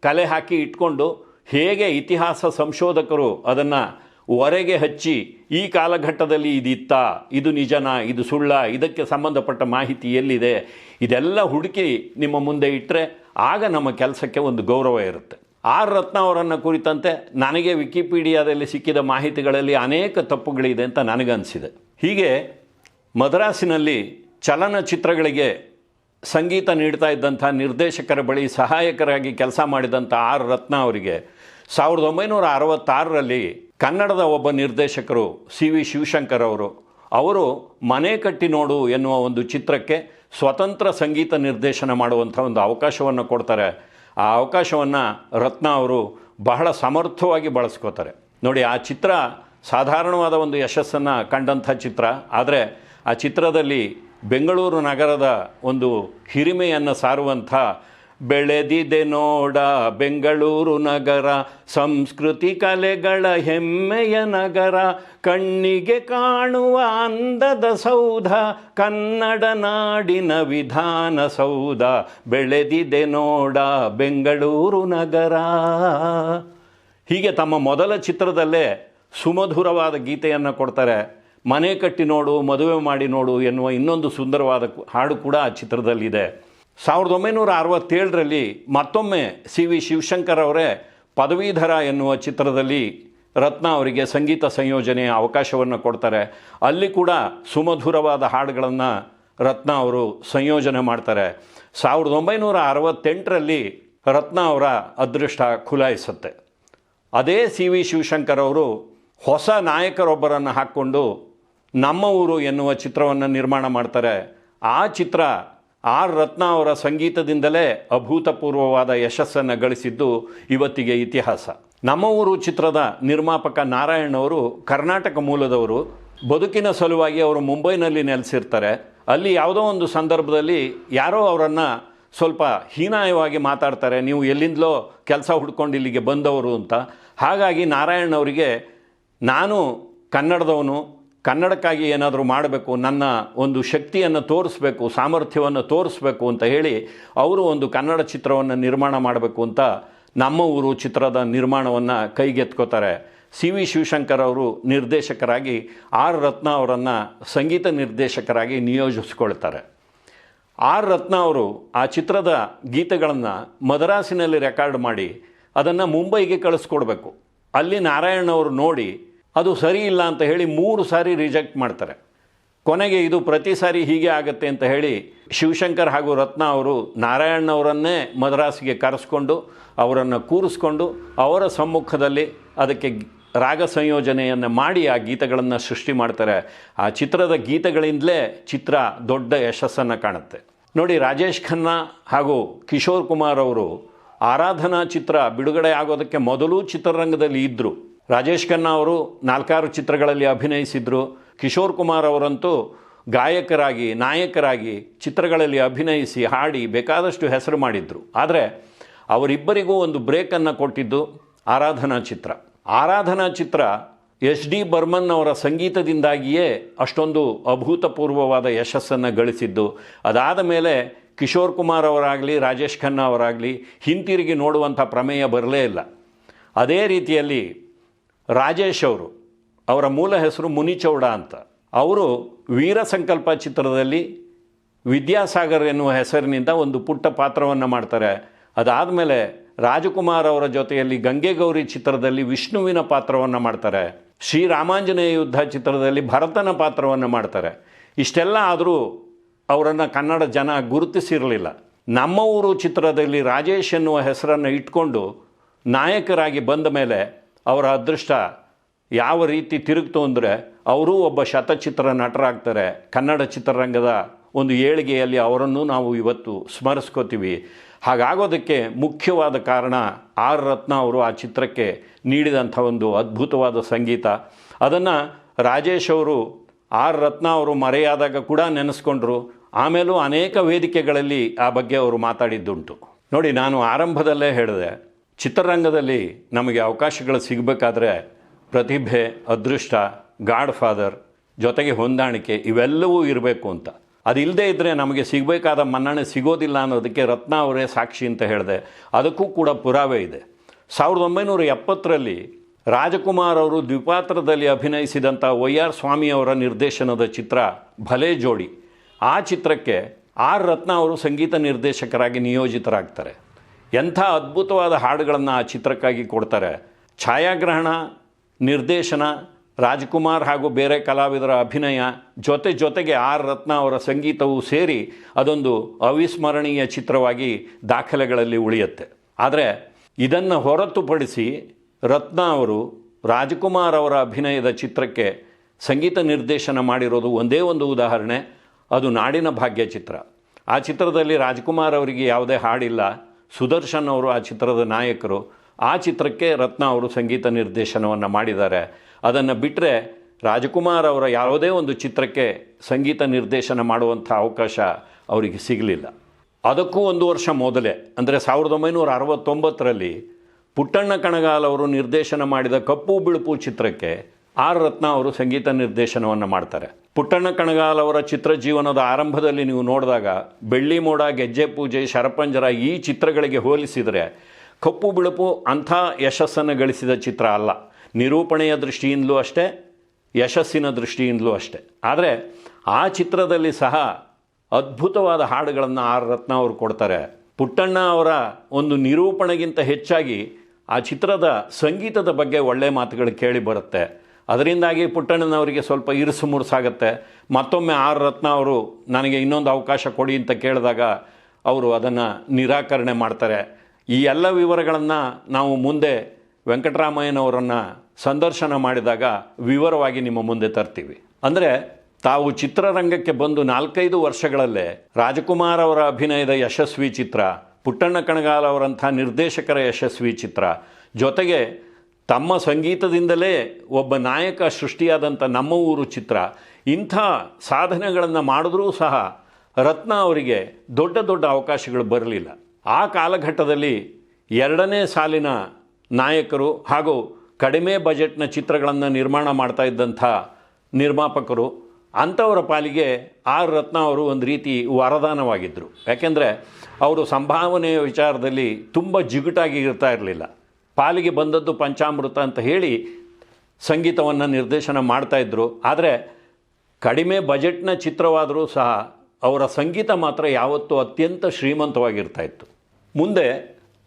ಕಲೆ ಹಾಕಿ ಇಟ್ಕೊಂಡು ಹೇಗೆ ಇತಿಹಾಸ ಸಂಶೋಧಕರು ಅದನ್ನು ಹೊರಗೆ ಹಚ್ಚಿ ಈ ಕಾಲಘಟ್ಟದಲ್ಲಿ ಇದಿತ್ತ, ಇದು ನಿಜನಾ, ಇದು ಸುಳ್ಳ, ಇದಕ್ಕೆ ಸಂಬಂಧಪಟ್ಟ ಮಾಹಿತಿ ಎಲ್ಲಿದೆ? ಇದೆಲ್ಲ ಹುಡುಕಿ ನಿಮ್ಮ ಮುಂದೆ ಇಟ್ಟರೆ ಆಗ ನಮ್ಮ ಕೆಲಸಕ್ಕೆ ಒಂದು ಗೌರವ ಇರುತ್ತೆ. ಆರ್ ರತ್ನ ಅವರನ್ನು ಕುರಿತಂತೆ ನನಗೆ ವಿಕಿಪೀಡಿಯಾದಲ್ಲಿ ಸಿಕ್ಕಿದ ಮಾಹಿತಿಗಳಲ್ಲಿ ಅನೇಕ ತಪ್ಪುಗಳಿದೆ ಅಂತ ನನಗನ್ಸಿದೆ. ಹೀಗೆ ಮದ್ರಾಸಿನಲ್ಲಿ ಚಲನಚಿತ್ರಗಳಿಗೆ ಸಂಗೀತ ನೀಡ್ತಾ ಇದ್ದಂಥ ನಿರ್ದೇಶಕರ ಬಳಿ ಸಹಾಯಕರಾಗಿ ಕೆಲಸ ಮಾಡಿದಂಥ ಆರ್ ರತ್ನ ಅವರಿಗೆ ಸಾವಿರದ ಒಂಬೈನೂರ ಅರವತ್ತಾರರಲ್ಲಿ ಕನ್ನಡದ ಒಬ್ಬ ನಿರ್ದೇಶಕರು ಸಿ ವಿ ಶಿವಶಂಕರ್ ಅವರು ಅವರು ಮನೆ ಕಟ್ಟಿ ನೋಡು ಎನ್ನುವ ಒಂದು ಚಿತ್ರಕ್ಕೆ ಸ್ವತಂತ್ರ ಸಂಗೀತ ನಿರ್ದೇಶನ ಮಾಡುವಂಥ ಒಂದು ಅವಕಾಶವನ್ನು ಕೊಡ್ತಾರೆ. ಆ ಅವಕಾಶವನ್ನು ರತ್ನ ಅವರು ಬಹಳ ಸಮರ್ಥವಾಗಿ ಬಳಸ್ಕೋತಾರೆ. ನೋಡಿ, ಆ ಚಿತ್ರ ಸಾಧಾರಣವಾದ ಒಂದು ಯಶಸ್ಸನ್ನು ಕಂಡಂಥ ಚಿತ್ರ. ಆದರೆ ಆ ಚಿತ್ರದಲ್ಲಿ ಬೆಂಗಳೂರು ನಗರದ ಒಂದು ಹಿರಿಮೆಯನ್ನು ಸಾರುವಂಥ ಬೆಳೆದಿದೆ ನೋಡ ಬೆಂಗಳೂರು ನಗರ, ಸಂಸ್ಕೃತಿ ಕಲೆಗಳ ಹೆಮ್ಮೆಯ ನಗರ, ಕಣ್ಣಿಗೆ ಕಾಣುವ ಅಂದದ ಸೌಧ, ಕನ್ನಡ ನಾಡಿನ ವಿಧಾನ ಸೌಧ, ಬೆಳೆದಿದೆ ನೋಡ ಬೆಂಗಳೂರು ನಗರ. ಹೀಗೆ ತಮ್ಮ ಮೊದಲ ಚಿತ್ರದಲ್ಲೇ ಸುಮಧುರವಾದ ಗೀತೆಯನ್ನು ಕೊಡ್ತಾರೆ. ಮನೆ ಕಟ್ಟಿ ನೋಡು, ಮದುವೆ ಮಾಡಿ ನೋಡು ಎನ್ನುವ ಇನ್ನೊಂದು ಸುಂದರವಾದ ಹಾಡು ಕೂಡ ಆ ಚಿತ್ರದಲ್ಲಿದೆ. ಸಾವಿರದ ಒಂಬೈನೂರ ಅರವತ್ತೇಳರಲ್ಲಿ ಮತ್ತೊಮ್ಮೆ ಸಿ ವಿ ಶಿವಶಂಕರ್ ಅವರೇ ಪದವೀಧರ ಎನ್ನುವ ಚಿತ್ರದಲ್ಲಿ ರತ್ನ ಅವರಿಗೆ ಸಂಗೀತ ಸಂಯೋಜನೆಯ ಅವಕಾಶವನ್ನು ಕೊಡ್ತಾರೆ. ಅಲ್ಲಿ ಕೂಡ ಸುಮಧುರವಾದ ಹಾಡುಗಳನ್ನು ರತ್ನ ಅವರು ಸಂಯೋಜನೆ ಮಾಡ್ತಾರೆ. ಸಾವಿರದ ಒಂಬೈನೂರ ಅರವತ್ತೆಂಟರಲ್ಲಿ ರತ್ನ ಅವರ ಅದೃಷ್ಟ ಖುಲಾಯಿಸುತ್ತೆ. ಅದೇ ಸಿ ವಿ ಶಿವಶಂಕರ್ ಅವರು ಹೊಸ ನಾಯಕರೊಬ್ಬರನ್ನು ಹಾಕ್ಕೊಂಡು ನಮ್ಮ ಊರು ಎನ್ನುವ ಚಿತ್ರವನ್ನು ನಿರ್ಮಾಣ ಮಾಡ್ತಾರೆ. ಆ ಚಿತ್ರ ಆರ್ ರತ್ನ ಅವರ ಸಂಗೀತದಿಂದಲೇ ಅಭೂತಪೂರ್ವವಾದ ಯಶಸ್ಸನ್ನು ಗಳಿಸಿದ್ದು ಇವತ್ತಿಗೆ ಇತಿಹಾಸ. ನಮ್ಮ ಊರು ಚಿತ್ರದ ನಿರ್ಮಾಪಕ ನಾರಾಯಣ್ ಅವರು ಕರ್ನಾಟಕ ಮೂಲದವರು. ಬದುಕಿನ ಸಲುವಾಗಿ ಅವರು ಮುಂಬೈನಲ್ಲಿ ನೆಲೆಸಿರ್ತಾರೆ. ಅಲ್ಲಿ ಯಾವುದೋ ಒಂದು ಸಂದರ್ಭದಲ್ಲಿ ಯಾರೋ ಅವರನ್ನು ಸ್ವಲ್ಪ ಹೀನಾಯವಾಗಿ ಮಾತಾಡ್ತಾರೆ. ನೀವು ಎಲ್ಲಿಂದಲೋ ಕೆಲಸ ಹುಡ್ಕೊಂಡು ಇಲ್ಲಿಗೆ ಬಂದವರು ಅಂತ. ಹಾಗಾಗಿ ನಾರಾಯಣ್ ಅವರಿಗೆ ನಾನು ಕನ್ನಡದವನು ಕನ್ನಡಕ್ಕಾಗಿ ಏನಾದರೂ ಮಾಡಬೇಕು, ನನ್ನ ಒಂದು ಶಕ್ತಿಯನ್ನು ತೋರಿಸ್ಬೇಕು, ಸಾಮರ್ಥ್ಯವನ್ನು ತೋರಿಸ್ಬೇಕು ಅಂತ ಹೇಳಿ ಅವರು ಒಂದು ಕನ್ನಡ ಚಿತ್ರವನ್ನು ನಿರ್ಮಾಣ ಮಾಡಬೇಕು ಅಂತ ನಮ್ಮ ಊರು ಚಿತ್ರದ ನಿರ್ಮಾಣವನ್ನು ಕೈಗೆತ್ಕೋತಾರೆ. ಸಿ ವಿ ಶಿವಶಂಕರ್ ಅವರು ನಿರ್ದೇಶಕರಾಗಿ, ಆರ್ ರತ್ನ ಅವರನ್ನು ಸಂಗೀತ ನಿರ್ದೇಶಕರಾಗಿ ನಿಯೋಜಿಸ್ಕೊಳ್ತಾರೆ. ಆರ್ ರತ್ನ ಅವರು ಆ ಚಿತ್ರದ ಗೀತೆಗಳನ್ನು ಮದ್ರಾಸಿನಲ್ಲಿ ರೆಕಾರ್ಡ್ ಮಾಡಿ ಅದನ್ನು ಮುಂಬೈಗೆ ಕಳಿಸ್ಕೊಡ್ಬೇಕು. ಅಲ್ಲಿ ನಾರಾಯಣ್ ಅವರು ನೋಡಿ ಅದು ಸರಿ ಇಲ್ಲ ಅಂತ ಹೇಳಿ ಮೂರು ಸಾರಿ ರಿಜೆಕ್ಟ್ ಮಾಡ್ತಾರೆ. ಕೊನೆಗೆ ಇದು ಪ್ರತಿ ಸಾರಿ ಹೀಗೆ ಆಗುತ್ತೆ ಅಂತ ಹೇಳಿ ಶಿವಶಂಕರ್ ಹಾಗೂ ರತ್ನ ಅವರು ನಾರಾಯಣವರನ್ನೇ ಮದ್ರಾಸಿಗೆ ಕರೆಸ್ಕೊಂಡು ಅವರನ್ನು ಕೂರಿಸ್ಕೊಂಡು ಅವರ ಸಮ್ಮುಖದಲ್ಲಿ ಅದಕ್ಕೆ ರಾಗ ಸಂಯೋಜನೆಯನ್ನು ಮಾಡಿ ಆ ಗೀತೆಗಳನ್ನು ಸೃಷ್ಟಿ ಮಾಡ್ತಾರೆ. ಆ ಚಿತ್ರದ ಗೀತಗಳಿಂದಲೇ ಚಿತ್ರ ದೊಡ್ಡ ಯಶಸ್ಸನ್ನು ಕಾಣುತ್ತೆ. ನೋಡಿ ರಾಜೇಶ್ ಖನ್ನಾ ಹಾಗೂ ಕಿಶೋರ್ ಕುಮಾರ್ ಅವರು ಆರಾಧನಾ ಚಿತ್ರ ಬಿಡುಗಡೆ ಆಗೋದಕ್ಕೆ ಮೊದಲು ಚಿತ್ರರಂಗದಲ್ಲಿ ಇದ್ದರು ರಾಜೇಶ್ ಖನ್ನಾ ಅವರು ನಾಲ್ಕಾರು ಚಿತ್ರಗಳಲ್ಲಿ ಅಭಿನಯಿಸಿದ್ರು. ಕಿಶೋರ್ ಕುಮಾರ್ ಅವರಂತೂ ಗಾಯಕರಾಗಿ, ನಾಯಕರಾಗಿ ಚಿತ್ರಗಳಲ್ಲಿ ಅಭಿನಯಿಸಿ, ಹಾಡಿ ಬೇಕಾದಷ್ಟು ಹೆಸರು ಮಾಡಿದ್ರು. ಆದರೆ ಅವರಿಬ್ಬರಿಗೂ ಒಂದು ಬ್ರೇಕನ್ನು ಕೊಟ್ಟಿದ್ದು ಆರಾಧನಾ ಚಿತ್ರ. ಆರಾಧನಾ ಚಿತ್ರ ಎಸ್ ಡಿ ಬರ್ಮನ್ ಅವರ ಸಂಗೀತದಿಂದಾಗಿಯೇ ಅಷ್ಟೊಂದು ಅಭೂತಪೂರ್ವವಾದ ಯಶಸ್ಸನ್ನು ಗಳಿಸಿದ್ದು. ಅದಾದ ಮೇಲೆ ಕಿಶೋರ್ ಕುಮಾರ್ ಅವರಾಗಲಿ, ರಾಜೇಶ್ ಖನ್ನಾ ಅವರಾಗಲಿ ಹಿಂತಿರುಗಿ ನೋಡುವಂಥ ಪ್ರಮೇಯ ಬರಲೇ ಇಲ್ಲ. ಅದೇ ರೀತಿಯಲ್ಲಿ ರಾಜೇಶ್ ಅವರು, ಅವರ ಮೂಲ ಹೆಸರು ಮುನಿಚೌಡ ಅಂತ. ಅವರು ವೀರ ಸಂಕಲ್ಪ ಚಿತ್ರದಲ್ಲಿ ವಿದ್ಯಾಸಾಗರ್ ಎನ್ನುವ ಹೆಸರಿನಿಂದ ಒಂದು ಪುಟ್ಟ ಪಾತ್ರವನ್ನು ಮಾಡ್ತಾರೆ. ಅದಾದಮೇಲೆ ರಾಜಕುಮಾರ್ ಅವರ ಜೊತೆಯಲ್ಲಿ ಗಂಗೆಗೌರಿ ಚಿತ್ರದಲ್ಲಿ ವಿಷ್ಣುವಿನ ಪಾತ್ರವನ್ನು ಮಾಡ್ತಾರೆ. ಶ್ರೀರಾಮಾಂಜನೇಯ ಯುದ್ಧ ಚಿತ್ರದಲ್ಲಿ ಭರತನ ಪಾತ್ರವನ್ನು ಮಾಡ್ತಾರೆ. ಇಷ್ಟೆಲ್ಲ ಆದರೂ ಅವರನ್ನು ಕನ್ನಡ ಜನ ಗುರುತಿಸಿರಲಿಲ್ಲ. ನಮ್ಮ ಊರು ಚಿತ್ರದಲ್ಲಿ ರಾಜೇಶ್ ಎನ್ನುವ ಹೆಸರನ್ನು ಇಟ್ಕೊಂಡು ನಾಯಕರಾಗಿ ಬಂದ ಮೇಲೆ ಅವರ ಅದೃಷ್ಟ ಯಾವ ರೀತಿ ತಿರುಗ್ತು ಅಂದರೆ ಅವರೂ ಒಬ್ಬ ಶತಚಿತ್ರ ನಟರಾಗ್ತಾರೆ. ಕನ್ನಡ ಚಿತ್ರರಂಗದ ಒಂದು ಏಳಿಗೆಯಲ್ಲಿ ಅವರನ್ನು ನಾವು ಇವತ್ತು ಸ್ಮರಿಸ್ಕೋತೀವಿ. ಹಾಗಾಗೋದಕ್ಕೆ ಮುಖ್ಯವಾದ ಕಾರಣ ಆರ್ ರತ್ನ ಅವರು ಆ ಚಿತ್ರಕ್ಕೆ ನೀಡಿದಂಥ ಒಂದು ಅದ್ಭುತವಾದ ಸಂಗೀತ. ಅದನ್ನು ರಾಜೇಶ್ ಅವರು, ಆರ್ ರತ್ನ ಅವರು ಮರೆಯಾದಾಗ ಕೂಡ ನೆನೆಸ್ಕೊಂಡ್ರು. ಆಮೇಲೂ ಅನೇಕ ವೇದಿಕೆಗಳಲ್ಲಿ ಆ ಬಗ್ಗೆ ಅವರು ಮಾತಾಡಿದ್ದುಂಟು. ನೋಡಿ, ನಾನು ಆರಂಭದಲ್ಲೇ ಹೇಳಿದೆ. ಚಿತ್ರರಂಗದಲ್ಲಿ ನಮಗೆ ಅವಕಾಶಗಳು ಸಿಗಬೇಕಾದ್ರೆ ಪ್ರತಿಭೆ, ಅದೃಷ್ಟ, ಗಾಡ್ ಫಾದರ್ ಜೊತೆಗೆ ಹೊಂದಾಣಿಕೆ ಇವೆಲ್ಲವೂ ಇರಬೇಕು ಅಂತ. ಅದಿಲ್ಲದೆ ಇದ್ದರೆ ನಮಗೆ ಸಿಗಬೇಕಾದ ಮನ್ನಣೆ ಸಿಗೋದಿಲ್ಲ ಅನ್ನೋದಕ್ಕೆ ರತ್ನ ಅವರೇ ಸಾಕ್ಷಿ ಅಂತ ಹೇಳಿದೆ. ಅದಕ್ಕೂ ಕೂಡ ಪುರಾವೆ ಇದೆ. ಸಾವಿರದ ಒಂಬೈನೂರ ಎಪ್ಪತ್ತರಲ್ಲಿ ರಾಜಕುಮಾರ್ ಅವರು ದ್ವಿಪಾತ್ರದಲ್ಲಿ ಅಭಿನಯಿಸಿದಂಥ ವೈ ಆರ್ ಸ್ವಾಮಿ ಅವರ ನಿರ್ದೇಶನದ ಚಿತ್ರ ಭಲೇ ಜೋಡಿ. ಆ ಚಿತ್ರಕ್ಕೆ ಆರ್ ರತ್ನ ಅವರು ಸಂಗೀತ ನಿರ್ದೇಶಕರಾಗಿ ನಿಯೋಜಿತರಾಗ್ತಾರೆ. ಎಂಥ ಅದ್ಭುತವಾದ ಹಾಡುಗಳನ್ನು ಆ ಚಿತ್ರಕ್ಕಾಗಿ ಕೊಡ್ತಾರೆ. ಛಾಯಾಗ್ರಹಣ, ನಿರ್ದೇಶನ, ರಾಜ್ಕುಮಾರ್ ಹಾಗೂ ಬೇರೆ ಕಲಾವಿದರ ಅಭಿನಯ, ಜೊತೆ ಜೊತೆಗೆ ಆರ್ ರತ್ನ ಅವರ ಸಂಗೀತವೂ ಸೇರಿ ಅದೊಂದು ಅವಿಸ್ಮರಣೀಯ ಚಿತ್ರವಾಗಿ ದಾಖಲೆಗಳಲ್ಲಿ ಉಳಿಯುತ್ತೆ. ಆದರೆ ಇದನ್ನು ಹೊರತುಪಡಿಸಿ ರತ್ನ ಅವರು, ರಾಜ್ಕುಮಾರ್ ಅವರ ಅಭಿನಯದ ಚಿತ್ರಕ್ಕೆ ಸಂಗೀತ ನಿರ್ದೇಶನ ಮಾಡಿರೋದು ಒಂದೇ ಒಂದು ಉದಾಹರಣೆ, ಅದು ನಾಡಿನ ಭಾಗ್ಯ ಚಿತ್ರ. ಆ ಚಿತ್ರದಲ್ಲಿ ರಾಜ್ಕುಮಾರ್ ಅವರಿಗೆ ಯಾವುದೇ ಹಾಡಿಲ್ಲ. ಸುದರ್ಶನ್ ಅವರು ಆ ಚಿತ್ರದ ನಾಯಕರು, ಆ ಚಿತ್ರಕ್ಕೆ ರತ್ನ ಅವರು ಸಂಗೀತ ನಿರ್ದೇಶನವನ್ನು ಮಾಡಿದ್ದಾರೆ. ಅದನ್ನು ಬಿಟ್ಟರೆ ರಾಜಕುಮಾರ್ ಅವರ ಯಾವುದೇ ಒಂದು ಚಿತ್ರಕ್ಕೆ ಸಂಗೀತ ನಿರ್ದೇಶನ ಮಾಡುವಂಥ ಅವಕಾಶ ಅವರಿಗೆ ಸಿಗಲಿಲ್ಲ. ಅದಕ್ಕೂ ಒಂದು ವರ್ಷ ಮೊದಲೇ, ಅಂದರೆ ಸಾವಿರದ ಒಂಬೈನೂರ ಅರವತ್ತೊಂಬತ್ತರಲ್ಲಿ ಪುಟ್ಟಣ್ಣ ಕಣಗಾಲ್ ಅವರು ನಿರ್ದೇಶನ ಮಾಡಿದ ಕಪ್ಪು ಬಿಳುಪು ಚಿತ್ರಕ್ಕೆ ಆರ್ ರತ್ನ ಅವರು ಸಂಗೀತ ನಿರ್ದೇಶನವನ್ನು ಮಾಡ್ತಾರೆ. ಪುಟ್ಟಣ್ಣ ಕಣಗಾಲ್ ಅವರ ಚಿತ್ರ ಜೀವನದ ಆರಂಭದಲ್ಲಿ ನೀವು ನೋಡಿದಾಗ ಬೆಳ್ಳಿ ಮೋಡ, ಗೆಜ್ಜೆ ಪೂಜೆ, ಶರಪಂಜರ ಈ ಚಿತ್ರಗಳಿಗೆ ಹೋಲಿಸಿದರೆ ಕಪ್ಪು ಬಿಳುಪು ಅಂಥ ಯಶಸ್ಸನ್ನು ಗಳಿಸಿದ ಚಿತ್ರ ಅಲ್ಲ. ನಿರೂಪಣೆಯ ದೃಷ್ಟಿಯಿಂದಲೂ ಅಷ್ಟೇ, ಯಶಸ್ಸಿನ ದೃಷ್ಟಿಯಿಂದಲೂ ಅಷ್ಟೇ. ಆದರೆ ಆ ಚಿತ್ರದಲ್ಲಿ ಸಹ ಅದ್ಭುತವಾದ ಹಾಡುಗಳನ್ನು ಆರ್ ರತ್ನ ಅವರು ಕೊಡ್ತಾರೆ. ಪುಟ್ಟಣ್ಣ ಅವರ ಒಂದು ನಿರೂಪಣೆಗಿಂತ ಹೆಚ್ಚಾಗಿ ಆ ಚಿತ್ರದ ಸಂಗೀತದ ಬಗ್ಗೆ ಒಳ್ಳೆಯ ಮಾತುಗಳು ಕೇಳಿ ಬರುತ್ತೆ. ಅದರಿಂದಾಗಿ ಪುಟ್ಟಣ್ಣನವರಿಗೆ ಸ್ವಲ್ಪ ಇರುಸು ಮುರುಸಾಗತ್ತೆ ಮತ್ತೊಮ್ಮೆ ಆರ್ ರತ್ನ ಅವರು ನನಗೆ ಇನ್ನೊಂದು ಅವಕಾಶ ಕೊಡಿ ಅಂತ ಕೇಳಿದಾಗ ಅವರು ಅದನ್ನು ನಿರಾಕರಣೆ ಮಾಡ್ತಾರೆ. ಈ ಎಲ್ಲ ವಿವರಗಳನ್ನು ನಾವು ಮುಂದೆ ವೆಂಕಟರಾಮಯ್ಯನವರನ್ನು ಸಂದರ್ಶನ ಮಾಡಿದಾಗ ವಿವರವಾಗಿ ನಿಮ್ಮ ಮುಂದೆ ತರ್ತೀವಿ. ಅಂದರೆ ತಾವು ಚಿತ್ರರಂಗಕ್ಕೆ ಬಂದು ನಾಲ್ಕೈದು ವರ್ಷಗಳಲ್ಲೇ ರಾಜಕುಮಾರ್ ಅವರ ಅಭಿನಯದ ಯಶಸ್ವಿ ಚಿತ್ರ, ಪುಟ್ಟಣ್ಣ ಕಣಗಾಲ್ ಅವರಂಥ ನಿರ್ದೇಶಕರ ಯಶಸ್ವಿ ಚಿತ್ರ, ಜೊತೆಗೆ ತಮ್ಮ ಸಂಗೀತದಿಂದಲೇ ಒಬ್ಬ ನಾಯಕ ಸೃಷ್ಟಿಯಾದಂಥ ನಮ್ಮ ಊರು ಚಿತ್ರ, ಇಂಥ ಸಾಧನೆಗಳನ್ನು ಮಾಡಿದ್ರೂ ಸಹ ರತ್ನ ಅವರಿಗೆ ದೊಡ್ಡ ದೊಡ್ಡ ಅವಕಾಶಗಳು ಬರಲಿಲ್ಲ. ಆ ಕಾಲಘಟ್ಟದಲ್ಲಿ ಎರಡನೇ ಸಾಲಿನ ನಾಯಕರು ಹಾಗೂ ಕಡಿಮೆ ಬಜೆಟ್ನ ಚಿತ್ರಗಳನ್ನು ನಿರ್ಮಾಣ ಮಾಡ್ತಾ ಇದ್ದಂಥ ನಿರ್ಮಾಪಕರು, ಅಂಥವರ ಪಾಲಿಗೆ ಆರ್ ರತ್ನ ಅವರು ಒಂದು ರೀತಿ ವರದಾನವಾಗಿದ್ದರು ಯಾಕೆಂದರೆ, ಅವರು ಸಂಭಾವನೆಯ ವಿಚಾರದಲ್ಲಿ ತುಂಬ ಜಿಗುಟಾಗಿ ಇರ್ತಾ ಇರಲಿಲ್ಲ. ಪಾಲಿಗೆ ಬಂದದ್ದು ಪಂಚಾಮೃತ ಅಂತ ಹೇಳಿ ಸಂಗೀತವನ್ನು ನಿರ್ದೇಶನ ಮಾಡ್ತಾಯಿದ್ರು ಆದರೆ ಕಡಿಮೆ ಬಜೆಟ್ನ ಚಿತ್ರವಾದರೂ ಸಹ ಅವರ ಸಂಗೀತ ಮಾತ್ರ ಯಾವತ್ತೂ ಅತ್ಯಂತ ಶ್ರೀಮಂತವಾಗಿರ್ತಾ ಇತ್ತು. ಮುಂದೆ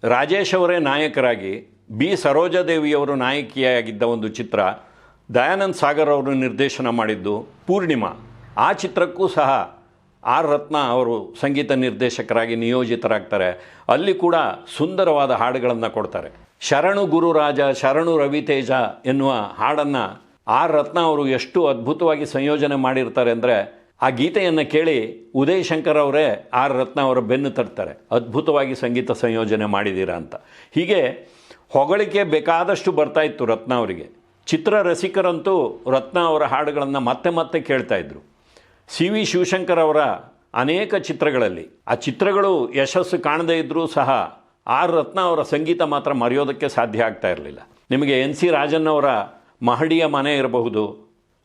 ರಾಜೇಶ್ ಅವರೇ ನಾಯಕರಾಗಿ, ಬಿ ಸರೋಜಾದೇವಿಯವರು ನಾಯಕಿಯಾಗಿದ್ದ ಒಂದು ಚಿತ್ರ ದಯಾನಂದ್ ಸಾಗರ್ ಅವರು ನಿರ್ದೇಶನ ಮಾಡಿದ್ದು ಪೂರ್ಣಿಮಾ. ಆ ಚಿತ್ರಕ್ಕೂ ಸಹ ಆರ್ ರತ್ನ ಅವರು ಸಂಗೀತ ನಿರ್ದೇಶಕರಾಗಿ ನಿಯೋಜಿತರಾಗ್ತಾರೆ. ಅಲ್ಲಿ ಕೂಡ ಸುಂದರವಾದ ಹಾಡುಗಳನ್ನು ಕೊಡ್ತಾರೆ. ಶರಣು ಗುರುರಾಜ ಶರಣು ರವಿತೇಜ ಎನ್ನುವ ಹಾಡನ್ನು ಆರ್ ರತ್ನ ಅವರು ಎಷ್ಟು ಅದ್ಭುತವಾಗಿ ಸಂಯೋಜನೆ ಮಾಡಿರ್ತಾರೆ ಅಂದರೆ ಆ ಗೀತೆಯನ್ನು ಕೇಳಿ ಉದಯ್ ಶಂಕರ್ ಅವರೇ ಆರ್ ರತ್ನ ಅವರ ಬೆನ್ನು ತರ್ತಾರೆ ಅದ್ಭುತವಾಗಿ ಸಂಗೀತ ಸಂಯೋಜನೆ ಮಾಡಿದ್ದೀರಾ ಅಂತ. ಹೀಗೆ ಹೊಗಳಿಕೆ ಬೇಕಾದಷ್ಟು ಬರ್ತಾ ಇತ್ತು ರತ್ನ ಅವರಿಗೆ. ಚಿತ್ರ ರಸಿಕರಂತೂ ರತ್ನ ಅವರ ಹಾಡುಗಳನ್ನು ಮತ್ತೆ ಮತ್ತೆ ಕೇಳ್ತಾ ಇದ್ರು. ಸಿ ವಿ ಶಿವಶಂಕರ್ ಅವರ ಅನೇಕ ಚಿತ್ರಗಳಲ್ಲಿ. ಆ ಚಿತ್ರಗಳು ಯಶಸ್ಸು ಕಾಣದೇ ಇದ್ದರೂ ಸಹ ಆರ್ ರತ್ನ ಅವರ ಸಂಗೀತ ಮಾತ್ರ ಮರೆಯೋದಕ್ಕೆ ಸಾಧ್ಯ ಆಗ್ತಾ ಇರಲಿಲ್ಲ. ನಿಮಗೆ ಎನ್ ಸಿ ರಾಜನ್ ಅವರ ಮಹಡಿಯ ಮನೆ ಇರಬಹುದು,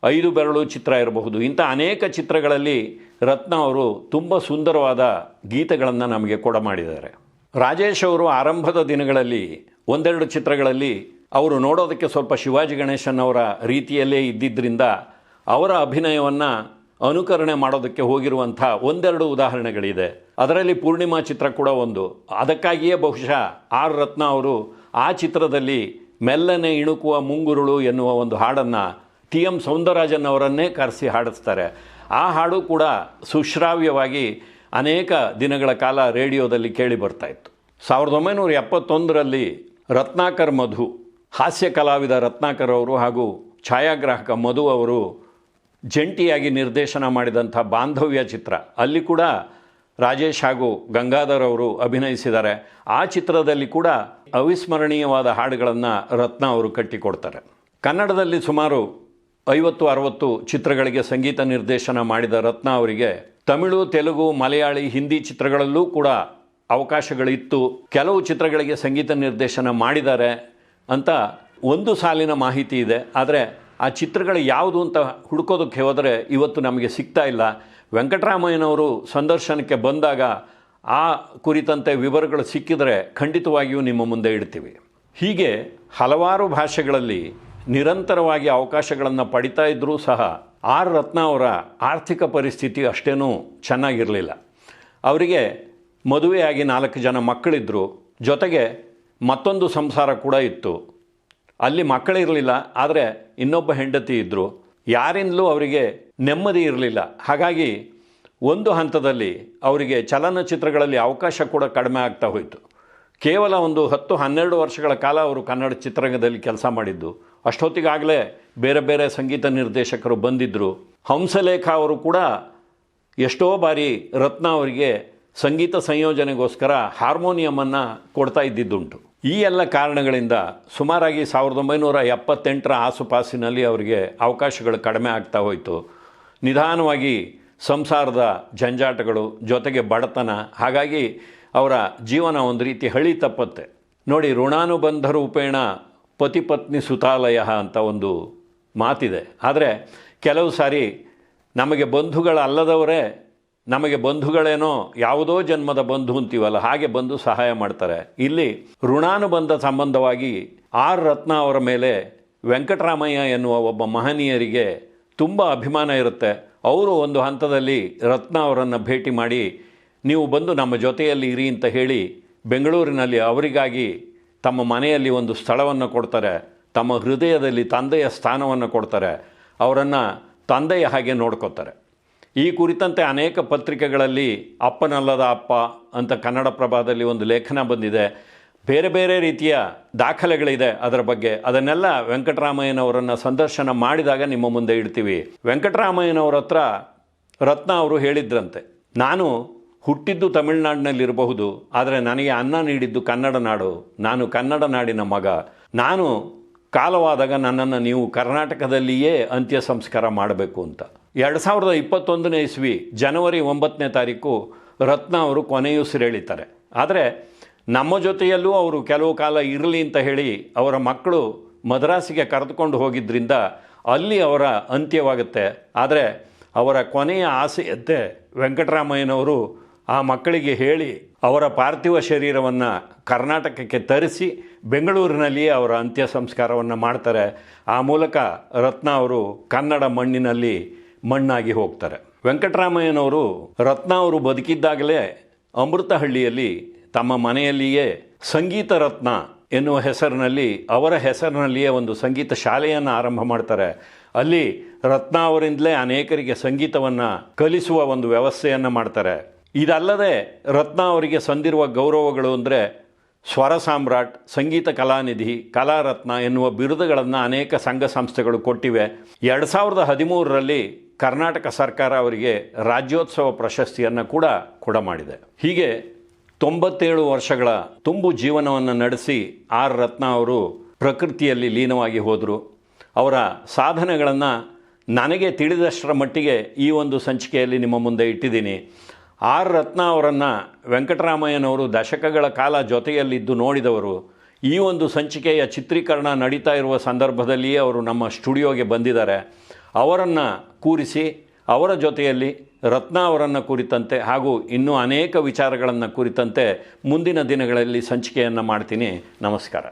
ಐದು ಬೆರಳು ಚಿತ್ರ ಇರಬಹುದು. ಇಂಥ ಅನೇಕ ಚಿತ್ರಗಳಲ್ಲಿ ರತ್ನ ಅವರು ತುಂಬ ಸುಂದರವಾದ ಗೀತೆಗಳನ್ನು ನಮಗೆ ಕೊಡ ಮಾಡಿದ್ದಾರೆ. ರಾಜೇಶ್ ಅವರು ಆರಂಭದ ದಿನಗಳಲ್ಲಿ ಒಂದೆರಡು ಚಿತ್ರಗಳಲ್ಲಿ ಅವರು ನೋಡೋದಕ್ಕೆ ಸ್ವಲ್ಪ ಶಿವಾಜಿ ಗಣೇಶನ್ ಅವರ ರೀತಿಯಲ್ಲೇ ಇದ್ದಿದ್ದರಿಂದ ಅವರ ಅಭಿನಯವನ್ನು ಅನುಕರಣೆ ಮಾಡೋದಕ್ಕೆ ಹೋಗಿರುವಂಥ ಒಂದೆರಡು ಉದಾಹರಣೆಗಳಿದೆ. ಅದರಲ್ಲಿ ಪೂರ್ಣಿಮಾ ಚಿತ್ರ ಕೂಡ ಒಂದು. ಅದಕ್ಕಾಗಿಯೇ ಬಹುಶಃ ಆರ್ ರತ್ನ ಅವರು ಆ ಚಿತ್ರದಲ್ಲಿ ಮೆಲ್ಲನೆ ಇಣುಕುವ ಮುಂಗುರುಳು ಎನ್ನುವ ಒಂದು ಹಾಡನ್ನು ಟಿ ಎಂ ಸೌಂದರರಾಜನ್ ಅವರನ್ನೇ ಕರೆಸಿ ಹಾಡಿಸ್ತಾರೆ. ಆ ಹಾಡು ಕೂಡ ಸುಶ್ರಾವ್ಯವಾಗಿ ಅನೇಕ ದಿನಗಳ ಕಾಲ ರೇಡಿಯೋದಲ್ಲಿ ಕೇಳಿ ಬರ್ತಾ ಇತ್ತು. ಸಾವಿರದ ಒಂಬೈನೂರ ಎಪ್ಪತ್ತೊಂದರಲ್ಲಿ ರತ್ನಾಕರ್ ಮಧು, ಹಾಸ್ಯ ಕಲಾವಿದ ರತ್ನಾಕರ್ ಅವರು ಹಾಗೂ ಛಾಯಾಗ್ರಾಹಕ ಮಧು ಅವರು ಜಂಟಿಯಾಗಿ ನಿರ್ದೇಶನ ಮಾಡಿದಂಥ ಬಾಂಧವ್ಯ ಚಿತ್ರ. ಅಲ್ಲಿ ಕೂಡ ರಾಜೇಶ್ ಹಾಗೂ ಗಂಗಾಧರ್ ಅವರು ಅಭಿನಯಿಸಿದ್ದಾರೆ. ಆ ಚಿತ್ರದಲ್ಲಿ ಕೂಡ ಅವಿಸ್ಮರಣೀಯವಾದ ಹಾಡುಗಳನ್ನು ರತ್ನ ಅವರು ಕಟ್ಟಿಕೊಡ್ತಾರೆ. ಕನ್ನಡದಲ್ಲಿ ಸುಮಾರು ಐವತ್ತು, ಅರವತ್ತು ಚಿತ್ರಗಳಿಗೆ ಸಂಗೀತ ನಿರ್ದೇಶನ ಮಾಡಿದ ರತ್ನ ಅವರಿಗೆ ತಮಿಳು, ತೆಲುಗು, ಮಲಯಾಳಿ, ಹಿಂದಿ ಚಿತ್ರಗಳಲ್ಲೂ ಕೂಡ ಅವಕಾಶಗಳಿತ್ತು. ಕೆಲವು ಚಿತ್ರಗಳಿಗೆ ಸಂಗೀತ ನಿರ್ದೇಶನ ಮಾಡಿದ್ದಾರೆ ಅಂತ ಒಂದು ಸಾಲಿನ ಮಾಹಿತಿ ಇದೆ. ಆದರೆ ಆ ಚಿತ್ರಗಳು ಯಾವುದು ಅಂತ ಹುಡ್ಕೋದಕ್ಕೆ ಹೋದರೆ ಇವತ್ತು ನಮಗೆ ಸಿಗ್ತಾ ಇಲ್ಲ. ವೆಂಕಟರಾಮಯ್ಯನವರು ಸಂದರ್ಶನಕ್ಕೆ ಬಂದಾಗ ಆ ಕುರಿತಂತೆ ವಿವರಗಳು ಸಿಕ್ಕಿದರೆ ಖಂಡಿತವಾಗಿಯೂ ನಿಮ್ಮ ಮುಂದೆ ಇಡ್ತೀವಿ. ಹೀಗೆ ಹಲವಾರು ಭಾಷೆಗಳಲ್ಲಿ ನಿರಂತರವಾಗಿ ಅವಕಾಶಗಳನ್ನು ಪಡಿತಾ ಇದ್ದರೂ ಸಹ ಆರ್ ರತ್ನ ಅವರ ಆರ್ಥಿಕ ಪರಿಸ್ಥಿತಿ ಅಷ್ಟೇನೂ ಚೆನ್ನಾಗಿರಲಿಲ್ಲ. ಅವರಿಗೆ ಮದುವೆಯಾಗಿ ನಾಲ್ಕು ಜನ ಮಕ್ಕಳಿದ್ದರು ಜೊತೆಗೆ ಮತ್ತೊಂದು ಸಂಸಾರ ಕೂಡ ಇತ್ತು. ಅಲ್ಲಿ ಮಕ್ಕಳಿರಲಿಲ್ಲ ಆದರೆ ಇನ್ನೊಬ್ಬ ಹೆಂಡತಿ ಇದ್ದರು ಯಾರಿಂದಲೂ ಅವರಿಗೆ ನೆಮ್ಮದಿ ಇರಲಿಲ್ಲ. ಹಾಗಾಗಿ ಒಂದು ಹಂತದಲ್ಲಿ ಅವರಿಗೆ ಚಲನಚಿತ್ರಗಳಲ್ಲಿ ಅವಕಾಶ ಕೂಡ ಕಡಿಮೆ ಆಗ್ತಾ ಹೋಯಿತು. ಕೇವಲ ಒಂದು ಹತ್ತು, ಹನ್ನೆರಡು ವರ್ಷಗಳ ಕಾಲ ಅವರು ಕನ್ನಡ ಚಿತ್ರರಂಗದಲ್ಲಿ ಕೆಲಸ ಮಾಡಿದ್ದು. ಅಷ್ಟೊತ್ತಿಗಾಗಲೇ ಬೇರೆ ಬೇರೆ ಸಂಗೀತ ನಿರ್ದೇಶಕರು ಬಂದಿದ್ದರು ಹಂಸಲೇಖ ಅವರು ಕೂಡ ಎಷ್ಟೋ ಬಾರಿ ರತ್ನ ಅವರಿಗೆ ಸಂಗೀತ ಸಂಯೋಜನೆಗೋಸ್ಕರ ಹಾರ್ಮೋನಿಯಮನ್ನು ಕೊಡ್ತಾ ಇದ್ದಿದ್ದುಂಟು. ಈ ಎಲ್ಲ ಕಾರಣಗಳಿಂದ ಸುಮಾರಾಗಿ ಸಾವಿರದ ಒಂಬೈನೂರ ಎಪ್ಪತ್ತೆಂಟರ ಆಸುಪಾಸಿನಲ್ಲಿ ಅವರಿಗೆ ಅವಕಾಶಗಳು ಕಡಿಮೆ ಆಗ್ತಾ ಹೋಯಿತು. ನಿಧಾನವಾಗಿ ಸಂಸಾರದ ಜಂಜಾಟಗಳು ಜೊತೆಗೆ ಬಡತನ, ಹಾಗಾಗಿ ಅವರ ಜೀವನ ಒಂದು ರೀತಿ ಹಳಿ ತಪ್ಪತ್ತೆ. ನೋಡಿ, ಋಣಾನುಬಂಧ ರೂಪೇಣ ಪತಿ ಪತ್ನಿ ಸುತಾಲಯ ಅಂತ ಒಂದು ಮಾತಿದೆ. ಆದರೆ ಕೆಲವು ಸಾರಿ ನಮಗೆ ಬಂಧುಗಳಲ್ಲದವರೇ ನಮಗೆ ಬಂಧುಗಳೇನೋ ಯಾವುದೋ ಜನ್ಮದ ಬಂಧು ಅಂತೀವಲ್ಲ, ಹಾಗೆ ಬಂದು ಸಹಾಯ ಮಾಡ್ತಾರೆ. ಇಲ್ಲಿ ಋಣಾನುಬಂಧ ಸಂಬಂಧವಾಗಿ ಆರ್ ರತ್ನ ಅವರ ಮೇಲೆ ವೆಂಕಟರಾಮಯ್ಯ ಎನ್ನುವ ಒಬ್ಬ ಮಹನೀಯರಿಗೆ ತುಂಬ ಅಭಿಮಾನ ಇರುತ್ತೆ. ಅವರು ಒಂದು ಹಂತದಲ್ಲಿ ರತ್ನ ಅವರನ್ನು ಭೇಟಿ ಮಾಡಿ, ನೀವು ಬಂದು ನಮ್ಮ ಜೊತೆಯಲ್ಲಿ ಇರಿ ಅಂತ ಹೇಳಿ ಬೆಂಗಳೂರಿನಲ್ಲಿ ಅವರಿಗಾಗಿ ತಮ್ಮ ಮನೆಯಲ್ಲಿ ಒಂದು ಸ್ಥಳವನ್ನು ಕೊಡ್ತಾರೆ. ತಮ್ಮ ಹೃದಯದಲ್ಲಿ ತಂದೆಯ ಸ್ಥಾನವನ್ನು ಕೊಡ್ತಾರೆ. ಅವರನ್ನು ತಂದೆಯ ಹಾಗೆ ನೋಡ್ಕೋತಾರೆ. ಈ ಕುರಿತಂತೆ ಅನೇಕ ಪತ್ರಿಕೆಗಳಲ್ಲಿ ಅಪ್ಪನಲ್ಲದ ಅಪ್ಪ ಅಂತ ಕನ್ನಡ ಪ್ರಭಾದಲ್ಲಿ ಒಂದು ಲೇಖನ ಬಂದಿದೆ. ಬೇರೆ ಬೇರೆ ರೀತಿಯ ದಾಖಲೆಗಳಿದೆ ಅದರ ಬಗ್ಗೆ. ಅದನ್ನೆಲ್ಲ ವೆಂಕಟರಾಮಯ್ಯನವರನ್ನು ಸಂದರ್ಶನ ಮಾಡಿದಾಗ ನಿಮ್ಮ ಮುಂದೆ ಇಡ್ತೀವಿ. ವೆಂಕಟರಾಮಯ್ಯನವರ ಹತ್ರ ರತ್ನ ಅವರು ಹೇಳಿದ್ರಂತೆ. ನಾನು ಹುಟ್ಟಿದ್ದು ತಮಿಳುನಾಡಿನಲ್ಲಿರಬಹುದು, ಆದರೆ ನನಗೆ ಅನ್ನ ನೀಡಿದ್ದು ಕನ್ನಡ ನಾಡು. ನಾನು ಕನ್ನಡ ನಾಡಿನ ಮಗ. ನಾನು ಕಾಲವಾದಾಗ ನನ್ನನ್ನು ನೀವು ಕರ್ನಾಟಕದಲ್ಲಿಯೇ ಅಂತ್ಯ ಸಂಸ್ಕಾರ ಮಾಡಬೇಕು ಅಂತ. ಎರಡು ಸಾವಿರದ ಇಪ್ಪತ್ತೊಂದನೇ ಇಸ್ವಿ, ಜನವರಿ ಒಂಬತ್ತನೇ ತಾರೀಕು ರತ್ನ ಅವರು ಕೊನೆಯುಸಿರೆಳಿತಾರೆ ಆದರೆ ನಮ್ಮ ಜೊತೆಯಲ್ಲೂ ಅವರು ಕೆಲವು ಕಾಲ ಇರಲಿ ಅಂತ ಹೇಳಿ ಅವರ ಮಕ್ಕಳು ಮದ್ರಾಸಿಗೆ ಕರೆದುಕೊಂಡು ಹೋಗಿದ್ದರಿಂದ ಅಲ್ಲಿ ಅವರ ಅಂತ್ಯವಾಗುತ್ತೆ. ಆದರೆ ಅವರ ಕೊನೆಯ ಆಸೆಯಂತೆ ವೆಂಕಟರಾಮಯ್ಯನವರು ಆ ಮಕ್ಕಳಿಗೆ ಹೇಳಿ ಅವರ ಪಾರ್ಥಿವ ಶರೀರವನ್ನು ಕರ್ನಾಟಕಕ್ಕೆ ತರಿಸಿ ಬೆಂಗಳೂರಿನಲ್ಲಿಯೇ ಅವರ ಅಂತ್ಯ ಸಂಸ್ಕಾರವನ್ನು ಮಾಡ್ತಾರೆ. ಆ ಮೂಲಕ ರತ್ನ ಅವರು ಕನ್ನಡ ಮಣ್ಣಿನಲ್ಲಿ ಮಣ್ಣಾಗಿ ಹೋಗ್ತಾರೆ. ವೆಂಕಟರಾಮಯ್ಯನವರು ರತ್ನ ಅವರು ಬದುಕಿದ್ದಾಗಲೇ ಅಮೃತಹಳ್ಳಿಯಲ್ಲಿ ತಮ್ಮ ಮನೆಯಲ್ಲಿಯೇ ಸಂಗೀತ ರತ್ನ ಎನ್ನುವ ಹೆಸರಿನಲ್ಲಿ, ಅವರ ಹೆಸರಿನಲ್ಲಿಯೇ ಒಂದು ಸಂಗೀತ ಶಾಲೆಯನ್ನು ಆರಂಭ ಮಾಡ್ತಾರೆ. ಅಲ್ಲಿ ರತ್ನ ಅವರಿಂದಲೇ ಅನೇಕರಿಗೆ ಸಂಗೀತವನ್ನು ಕಲಿಸುವ ಒಂದು ವ್ಯವಸ್ಥೆಯನ್ನು ಮಾಡ್ತಾರೆ. ಇದಲ್ಲದೆ ರತ್ನ ಅವರಿಗೆ ಸಂದಿರುವ ಗೌರವಗಳು ಅಂದರೆ ಸ್ವರ ಸಾಮ್ರಾಟ್, ಸಂಗೀತ ಕಲಾನಿಧಿ, ಕಲಾರತ್ನ ಎನ್ನುವ ಬಿರುದುಗಳನ್ನು ಅನೇಕ ಸಂಘ ಸಂಸ್ಥೆಗಳು ಕೊಟ್ಟಿವೆ. ಎರಡು ಸಾವಿರದ ಹದಿಮೂರರಲ್ಲಿ ಕರ್ನಾಟಕ ಸರ್ಕಾರ ಅವರಿಗೆ ರಾಜ್ಯೋತ್ಸವ ಪ್ರಶಸ್ತಿಯನ್ನು ಕೂಡ ಕೊಡ ಮಾಡಿದೆ ಹೀಗೆ ತೊಂಬತ್ತೇಳು ವರ್ಷಗಳ ತುಂಬು ಜೀವನವನ್ನು ನಡೆಸಿ ಆರ್ ರತ್ನ ಅವರು ಪ್ರಕೃತಿಯಲ್ಲಿ ಲೀನವಾಗಿ ಹೋದರು. ಅವರ ಸಾಧನೆಗಳನ್ನು ನನಗೆ ತಿಳಿದಷ್ಟರ ಮಟ್ಟಿಗೆ ಈ ಒಂದು ಸಂಚಿಕೆಯಲ್ಲಿ ನಿಮ್ಮ ಮುಂದೆ ಇಟ್ಟಿದ್ದೀನಿ. ಆರ್ ರತ್ನ ಅವರನ್ನು ವೆಂಕಟರಾಮಯ್ಯನವರು ದಶಕಗಳ ಕಾಲ ಜೊತೆಯಲ್ಲಿದ್ದು ನೋಡಿದವರು. ಈ ಒಂದು ಸಂಚಿಕೆಯ ಚಿತ್ರೀಕರಣ ನಡೀತಾ ಇರುವ ಸಂದರ್ಭದಲ್ಲಿಯೇ ಅವರು ನಮ್ಮ ಸ್ಟುಡಿಯೋಗೆ ಬಂದಿದ್ದಾರೆ. ಅವರನ್ನು ಕೂರಿಸಿ, ಅವರ ಜೊತೆಯಲ್ಲಿ ರತ್ನ ಅವರನ್ನು ಕುರಿತಂತೆ ಹಾಗೂ ಇನ್ನೂ ಅನೇಕ ವಿಚಾರಗಳನ್ನು ಕುರಿತಂತೆ ಮುಂದಿನ ದಿನಗಳಲ್ಲಿ ಸಂಚಿಕೆಯನ್ನು ಮಾಡ್ತೀನಿ. ನಮಸ್ಕಾರ.